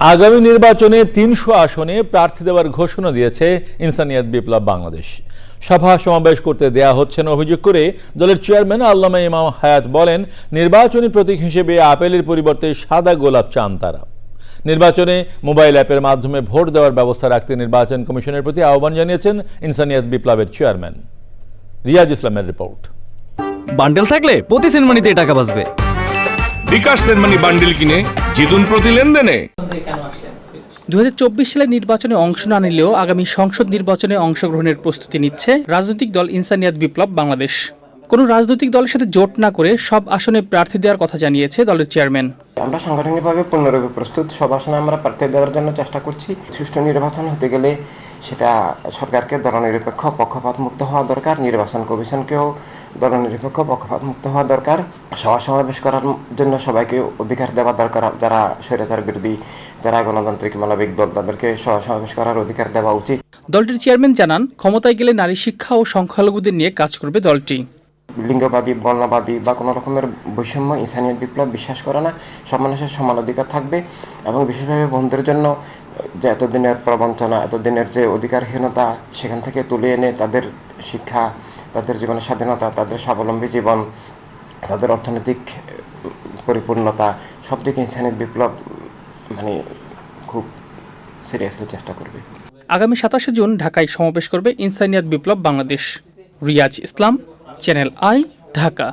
আগামী নির্বাচনে তিনশো আসনে প্রার্থী দেওয়ার ঘোষণা দিয়েছে ইনসানিয়াত বিপ্লব বাংলাদেশ। সভা সমাবেশ করতে দেয়া হচ্ছে না অভিযোগ করে দলের চেয়ারম্যান আল্লামা ইমাম হায়াত বলেন, নির্বাচনী প্রতীক হিসেবে আপেলের পরিবর্তে সাদা গোলাপ চান তারা। নির্বাচনে মোবাইল অ্যাপের মাধ্যমে ভোট দেওয়ার ব্যবস্থা রাখতে নির্বাচন কমিশনের প্রতি আহ্বান জানিয়েছেন ইনসানিয়াত বিপ্লবের চেয়ারম্যান। রিয়াজ ইসলামের রিপোর্ট। বান্ডেল থাকলে প্রতি সেনমানিতে টাকা বাঁচবে। বিকাশ সেনমানি বান্ডিল কিনে জিতুন প্রতি লেনদেনে। দু সালের নির্বাচনে অংশ না নিলেও আগামী সংসদ নির্বাচনে অংশগ্রহণের প্রস্তুতি নিচ্ছে রাজনৈতিক দল ইনসানিয়াত বিপ্লব বাংলাদেশ। কোনো রাজনৈতিক দলের সাথে জোট না করে সব আসনে প্রার্থী দেওয়ার কথা জানিয়েছে দলের চেয়ারম্যান। আমরা সাংগঠনিকভাবে পূর্ণরূপে প্রস্তুত। সব আসনে আমরা প্রার্থী দেওয়ার জন্য চেষ্টা করছি। সুষ্ঠু নির্বাচন হতে গেলে সেটা সরকারকে দলনিরপেক্ষ পক্ষপাত মুক্ত হওয়া দরকার নির্বাচন কমিশনকেও দলনিরপেক্ষ পক্ষপাত মুক্ত হওয়া দরকার। সভা সমাবেশ করার জন্য সবাইকে অধিকার দেওয়া দরকার। যারা স্বৈরাচার বিরোধী যারা গণতান্ত্রিক মানবিক দল তাদেরকে সভা সমাবেশ করার অধিকার দেওয়া উচিত। দলটির চেয়ারম্যান জানান ক্ষমতায় গেলে নারী শিক্ষা ও সংখ্যালঘুদের নিয়ে কাজ করবে দলটি। লিঙ্গবাদী, বর্ণবাদী বা কোনো রকমের বৈষম্য ইনসানিয়ত বিপ্লব বিশ্বাস করে না। সব মানুষের সমান অধিকার থাকবে এবং বিশেষভাবে বন্ধুদের জন্য যে এতদিনের প্রবঞ্চনা, এতদিনের যে অধিকারহীনতা সেখান থেকে তুলে এনে তাদের শিক্ষা, তাদের জীবনের স্বাধীনতা, তাদের স্বাবলম্বী জীবন, তাদের অর্থনৈতিক পরিপূর্ণতা সব দিকে ইনসানিয়ত বিপ্লব মানে খুব সিরিয়াসলি চেষ্টা করবে। আগামী সাতাশে জুন ঢাকায় সমাবেশ করবে ইনসানিয়াত বিপ্লব বাংলাদেশ। রিয়াজ ইসলাম। Channel I Dhaka